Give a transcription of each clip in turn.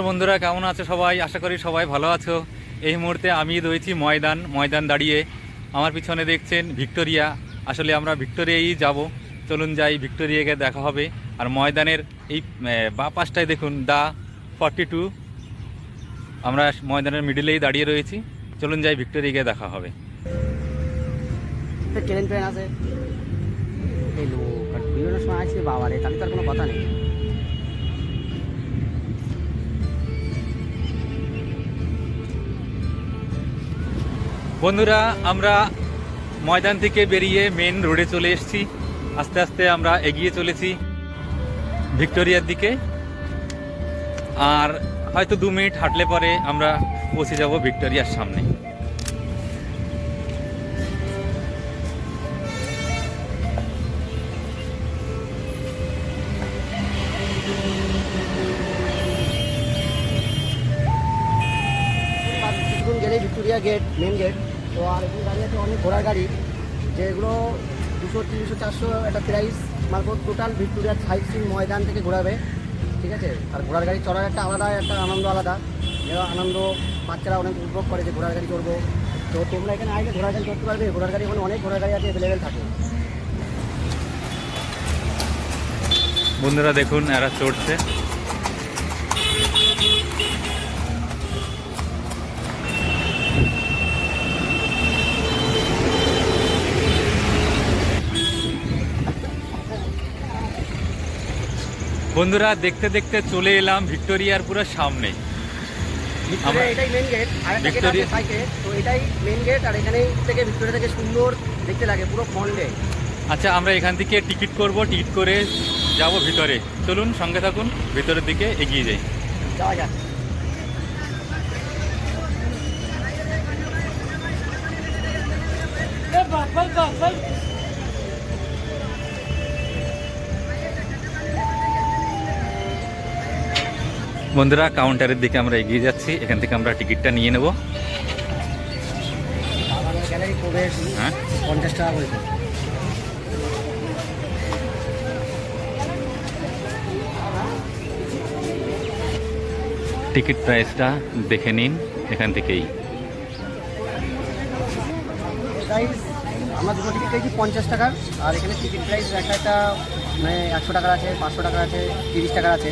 নমস্কার বন্ধুরা কেমন আছো সবাই? আশা করি সবাই ভালো আছো। এই মুহূর্তে আমি রয়েছি ময়দান ময়দান দাঁড়িয়ে। আমার পিছনে দেখছেন ভিক্টোরিয়া। আসলে আমরা ভিক্টোরিয়াই যাব। চলুন যাই ভিক্টোরিয়াকে দেখা হবে। আর ময়দানের এই বাঁ পাশটায় দেখুন দা ফর্টি টু। আমরা ময়দানের মিডিলেই দাঁড়িয়ে রয়েছি। চলুন যাই ভিক্টোরিয়াকে দেখা হবে। ট্রেন ট্রেন আছে। বাবা রে তাহলে তার কোনো কথা নেই। বন্ধুরা, আমরা ময়দান থেকে বেরিয়ে মেন রোডে চলে এসেছি। আস্তে আস্তে আমরা এগিয়ে চলেছি ভিক্টোরিয়ার দিকে। আর হয়তো দু মিনিট হাঁটলে পরে আমরা পৌঁছে যাব ভিক্টোরিয়ার সামনে। ভিক্টোরিয়া গেট মেন গেট আর এখানে গাড়ি আছে অনেক ঘোড়ার গাড়ি যেগুলো দুশো, তিনশো, চারশো একটা প্রাইস মারফত টোটাল ভিক্টোরিয়ার সাইড সিন ময়দান থেকে ঘোরাবে, ঠিক আছে? আর ঘোড়ার গাড়ি চড়ার একটা আলাদা, একটা আনন্দ আলাদা। এরা আনন্দ বাচ্চারা অনেক উপভোগ করে যে ঘোড়ার গাড়ি চড়বো। তো তোমরা এখানে আইলে ঘোড়ার গাড়ি চড়তে পারবে, ঘোড়ার গাড়ি ওখানে অনেক ঘোড়ার গাড়ি আছে অ্যাভেলেবেল থাকে। বন্ধুরা দেখুন, এরা চড়ছে। বন্ধুরা দেখতে দেখতে চলে এলাম ভিক্টোরিয়ার পুরো সামনে। আমরা- এটাই মেন গেট আর একটা গেট আছে ভিক্টোরিয়া- সাইডে তো এটাই মেন গেট আর এখানেই থেকে ভিক্টোরিয়া থেকে সুন্দর দেখতে লাগে পুরো ফন্ডে আচ্ছা আমরা এখান থেকে টিকিট করব টিকিট করে যাব ভিতরে। চলুন সঙ্গে থাকুন ভিতরের দিকে এগিয়ে যাই। যাওয়া যাক। বন্ধুরা কাউন্টারের দিকে আমরা এগিয়ে যাচ্ছি। এখান থেকে আমরা টিকিটটা নিয়ে নেব। প্রবেশ হ্যাঁ? পঞ্চাশ টাকা টিকিট প্রাইসটা দেখে নিন এখান থেকেই। আমরা দুটো টিকিট পেয়েছি, পঞ্চাশ টাকার। আর এখানে টিকিট প্রাইস একটা মানে একশো টাকার আছে, পাঁচশো টাকার আছে, তিরিশ টাকার আছে।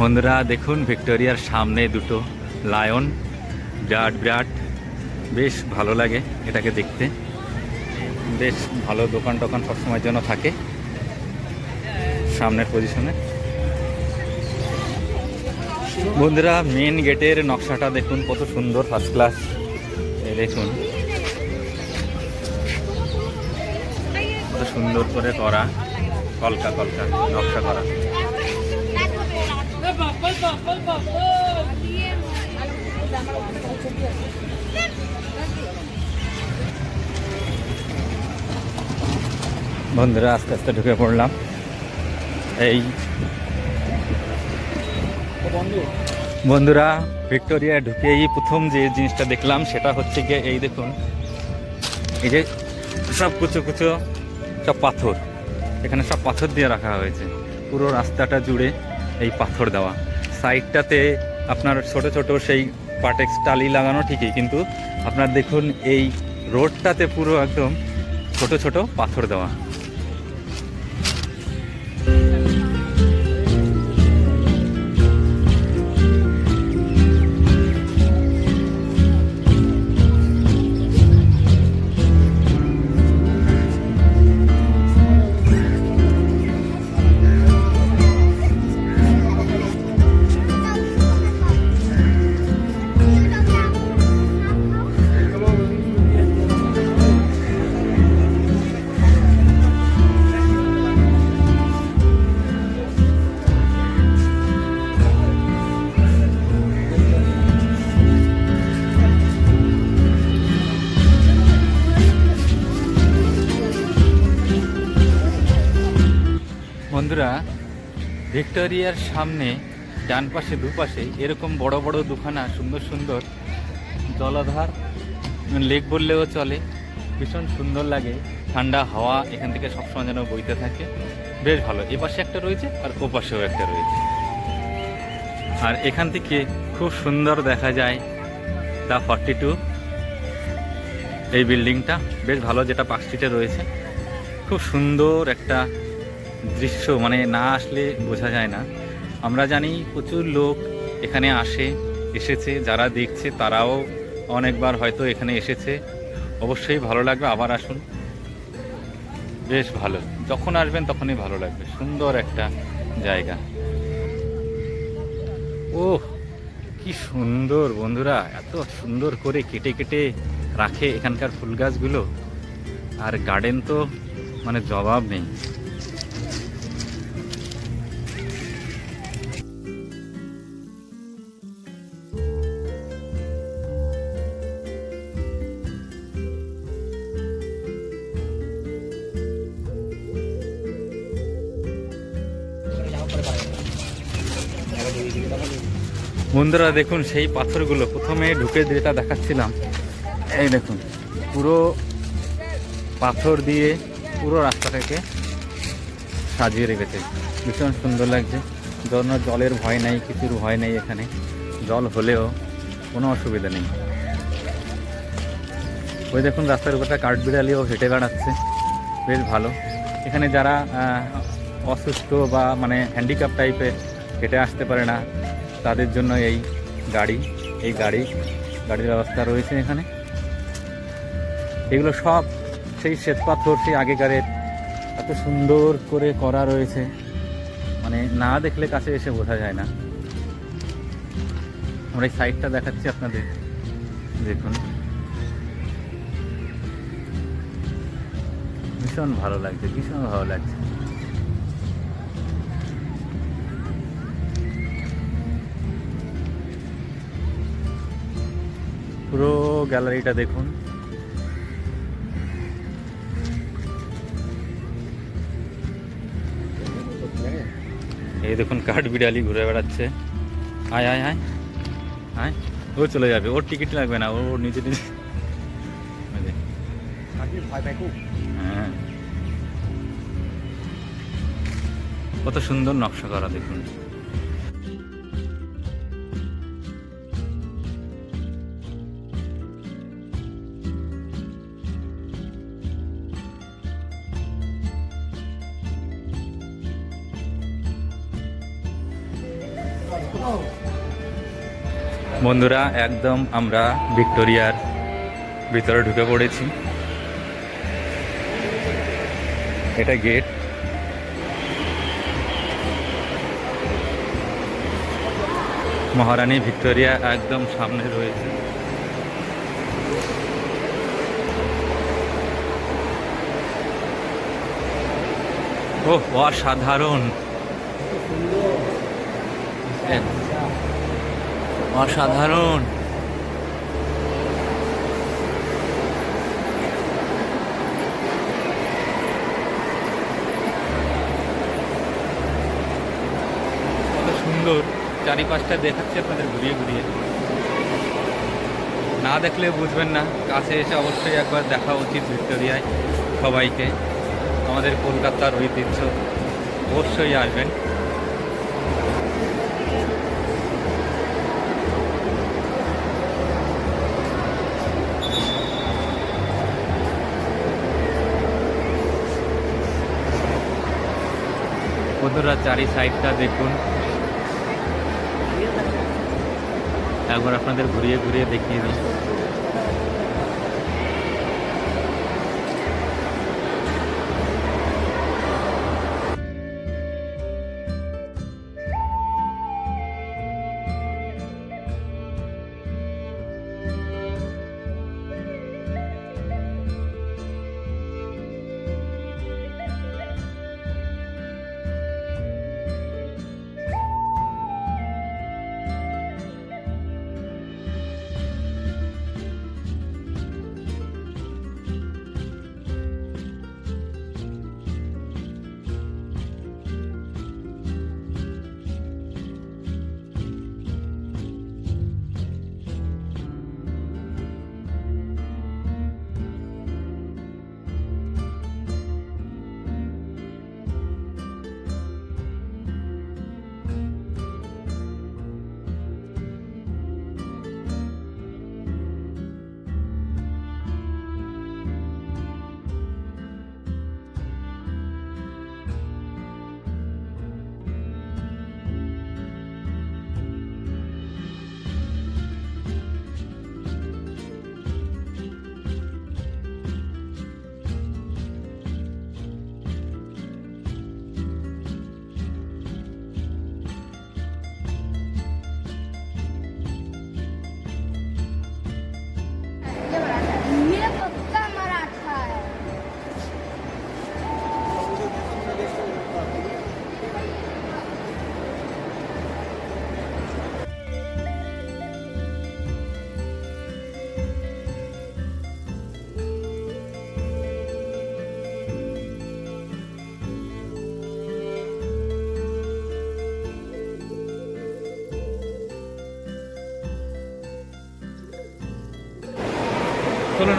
বন্ধুরা, দেখুন, ভিক্টোরিয়ার সামনে দুটো লায়ন। বিরাট বিরাট। বেশ ভালো লাগে এটাকে দেখতে। বেশ ভালো দোকান টোকান সবসময়ের জন্য থাকে সামনের পজিশনে। বন্ধুরা মেন গেটের নকশাটা দেখুন, কত সুন্দর ফার্স্ট ক্লাস দেখুন। কত সুন্দর করে করা, কলকা কলকা, নকশা করা। বন্ধুরা, আস্তে আস্তে ঢুকে পড়লাম। এই। বন্ধুরা ভিক্টোরিয়া ঢুকেই প্রথম যে জিনিসটা দেখলাম, সেটা হচ্ছে গিয়ে এই দেখুন, এই যে সব কুচো কুচো সব পাথর। এখানে সব পাথর দিয়ে রাখা হয়েছে। পুরো রাস্তাটা জুড়ে এই পাথর দেওয়া। সাইডটাতে আপনার ছোট ছোট সেই পাটেক্স টালি লাগানো ঠিকই, কিন্তু আপনার দেখুন এই রোডটাতে পুরো একদম ছোট ছোট পাথর দেওয়া। ভিক্টোরিয়ার সামনে, ডান পাশে দুপাশে এরকম বড় বড় দুখানা সুন্দর সুন্দর জলাধার, লেক বললেও চলে। ভীষণ সুন্দর লাগে। ঠান্ডা হাওয়া এখান থেকে সবসময় যেন বইতে থাকে। বেশ ভালো। এ পাশে একটা রয়েছে আর ও পাশেও একটা রয়েছে। আর এখান থেকে খুব সুন্দর দেখা যায় দ্য ফর্টি টু। এই বিল্ডিংটা। বেশ ভালো যেটা পার্ক রয়েছে। খুব সুন্দর একটা দৃশ্য মানে না আসলে বোঝা যায় না। আমরা জানি প্রচুর লোক এখানে আসে, এসেছে, যারা দেখছে তারাও অনেকবার হয়তো এখানে এসেছে। অবশ্যই ভালো লাগবে, আবার আসুন। বেশ ভালো, যখন আসবেন তখনই ভালো লাগবে, সুন্দর একটা জায়গা। ও কি সুন্দর বন্ধুরা, এত সুন্দর করে কেটে কেটে রাখে এখানকার ফুল গাছগুলো। আর গার্ডেন তো মানে জবাব নেই। বন্ধুরা, দেখুন সেই পাথরগুলো। প্রথমে ঢুকে যেটা দেখাচ্ছিলাম, এই দেখুন, পুরো পাথর দিয়ে পুরো রাস্তাটাকে সাজিয়ে রেখেছে। ভীষণ সুন্দর লাগছে। জন্য জলের ভয় নেই, কিছুর ভয় নেই এখানে। জল হলেও কোনো অসুবিধা নেই। ওই দেখুন, রাস্তার উপরটা কাঠবিড়ালিও হেঁটে বেড়াচ্ছে। বেশ ভালো। এখানে যারা অসুস্থ বা মানে হ্যান্ডিক্যাপ টাইপের হেঁটে আসতে পারে না। তাদের জন্য এই গাড়ি এই গাড়ি, গাড়ির ব্যবস্থা রয়েছে এখানে। এগুলো সব সেই শ্বেতপাথর, সেই আগেকারের এত সুন্দর করে করা রয়েছে। মানে না দেখলে কাছে এসে বোঝা যায় না। আমরা এই সাইডটা দেখাচ্ছি আপনাদের। দেখুন। ভীষণ ভালো লাগছে, ভীষণ ভালো লাগছে। পুরো গ্যালারিটা দেখুন। এই দেখুন কাঠ বিড়ালি ঘুরে বেড়াচ্ছে। আয় আয় আয়। আয়। ও চলে যাবে, ওর টিকিট লাগবে না, ও পাই খুব হ্যাঁ। কত সুন্দর নকশা করা দেখুন। বন্ধুরা, একদম আমরা ভিক্টোরিয়ার ভিতরে ঢুকে পড়েছি। এটা গেট। মহারানী ভিক্টোরিয়া একদম সামনে রয়েছে। ও অসাধারণ। অসাধারণ। কত সুন্দর চারিপাশটা দেখাচ্ছে আপনাদের ঘুরিয়ে ঘুরিয়ে। না দেখলে বুঝবেন না, কাছে এসে অবশ্যই একবার দেখা উচিত ভিক্টোরিয়ায় সবাইকে। আমাদের কলকাতার ঐতিহ্য অবশ্যই আসবেন। বন্ধুরা চারি সাইডটা দেখুন। একবার আপনাদের ঘুরিয়ে ঘুরিয়ে দেখিয়ে দিই।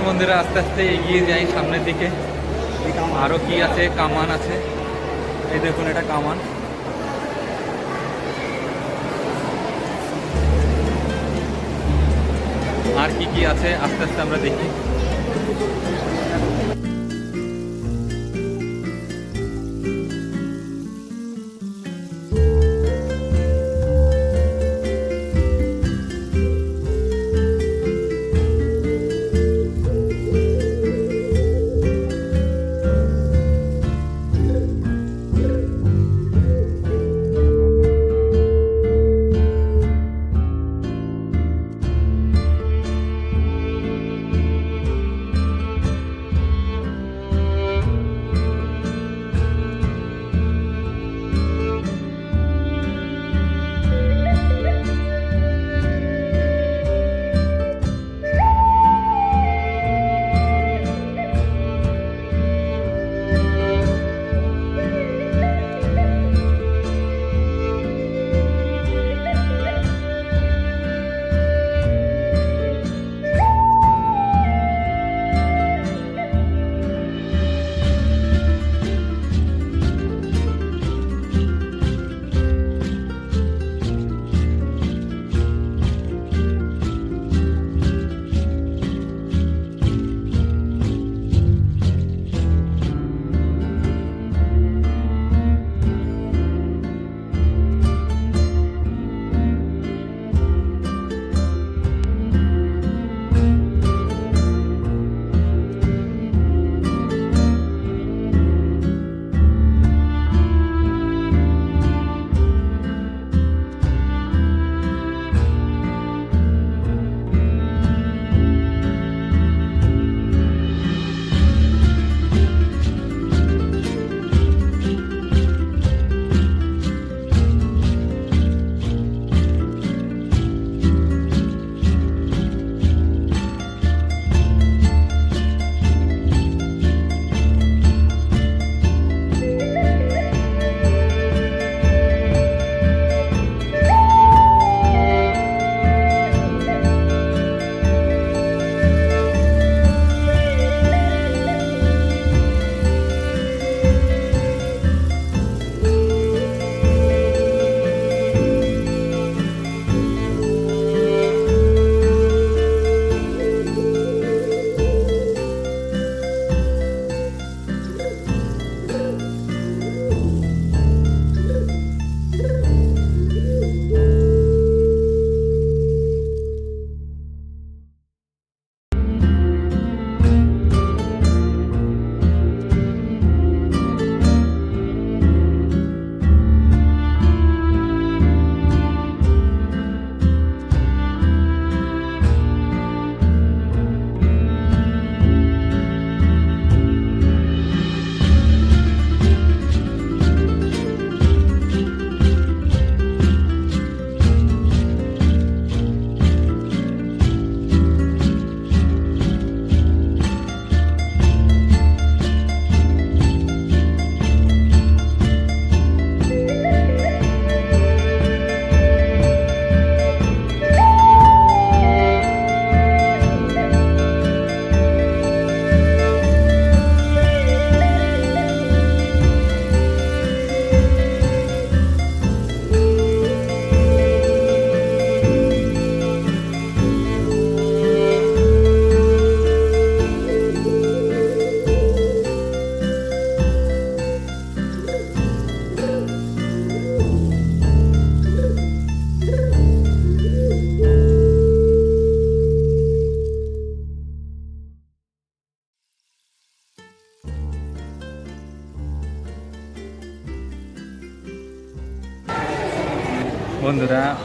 বন্ধুরা আস্তে আস্তে এগিয়ে যাই সামনের দিকে। আরও কি আছে? কামান আছে। এই দেখুন এটা কামান। আর কি কি আছে? আস্তে আস্তে আমরা দেখি।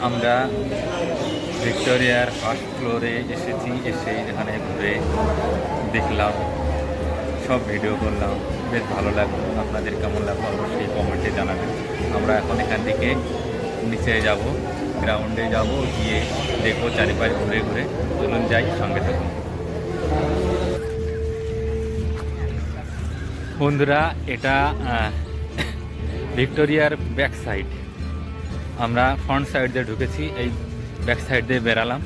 আমরা ভিক্টোরিয়ার ফার্স্ট ফ্লোরে এসেছি, এসে এখানে ঘুরে দেখলাম, সব ভিডিও করলাম। বেশ ভালো লাগল। আপনাদের কেমন লাগল অবশ্যই কমেন্টে জানাবেন। আমরা এখন এখান থেকে নিচে যাব, গ্রাউন্ডে যাব, গিয়ে দেখব চারিপাশ ঘুরে ঘুরে। চলুন যাই, সঙ্গে থাকুন। বন্ধুরা, এটা ভিক্টোরিয়ার ব্যাক সাইড আমরা ফ্রন্ট সাইড দিয়ে ঢুকেছি, এই ব্যাক সাইড দিয়ে বেরালাম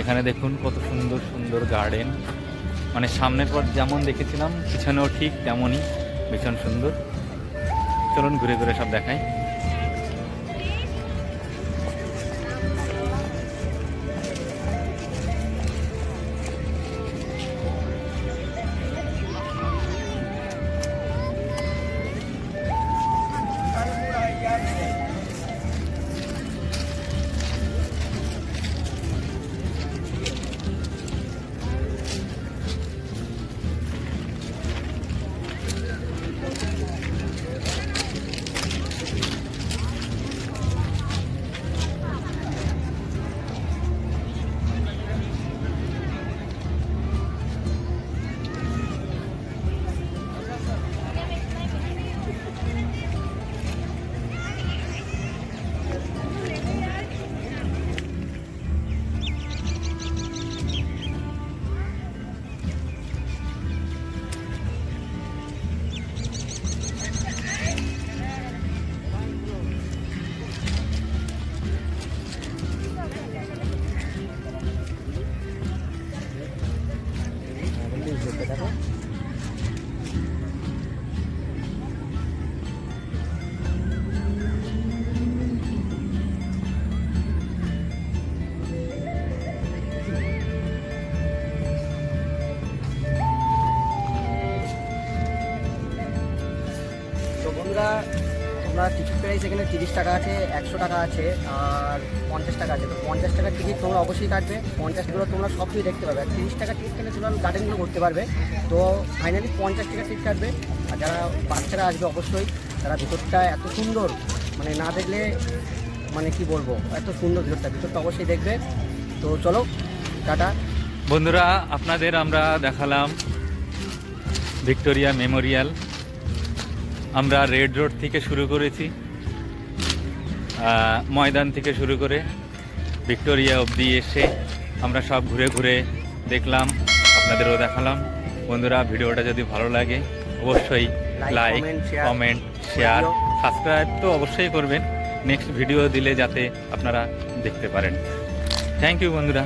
এখানে দেখুন কত সুন্দর সুন্দর গার্ডেন মানে সামনের পর যেমন দেখেছিলাম, পিছনেও ঠিক তেমনই, ভীষণ সুন্দর। চলুন ঘুরে ঘুরে সব দেখাই। এখানে তিরিশ টাকা আছে, একশো টাকা আছে আর পঞ্চাশ টাকা আছে। তো পঞ্চাশ টাকার টিকিট তোমরা অবশ্যই কাটবে। পঞ্চাশগুলো তোমরা সব কিছু দেখতে পাবে। আর তিরিশ টাকা টিকিট কেটে তোমরা গার্ডেনগুলো করতে পারবে। তো ফাইনালি পঞ্চাশ টাকা টিকিট কাটবে। আর যারা বাচ্চারা আসবে অবশ্যই, তারা ভিতরটা এত সুন্দর মানে না দেখলে মানে কি বলব, এত সুন্দর ভিতরটা। ভিতরটা অবশ্যই দেখবে। তো চলো, টাটা। বন্ধুরা, আপনাদের আমরা দেখালাম ভিক্টোরিয়া মেমোরিয়াল। আমরা রেড রোড থেকে শুরু করেছি। ময়দান থেকে শুরু করে ভিক্টোরিয়া অবধি এসে আমরা সব ঘুরে ঘুরে দেখলাম আপনাদেরও দেখালাম। বন্ধুরা ভিডিওটা যদি ভালো লাগে অবশ্যই লাইক কমেন্ট শেয়ার করে সাবস্ক্রাইব তো অবশ্যই করবেন। নেক্সট ভিডিও দিলে যাতে আপনারা দেখতে পারেন। থ্যাংক ইউ বন্ধুরা।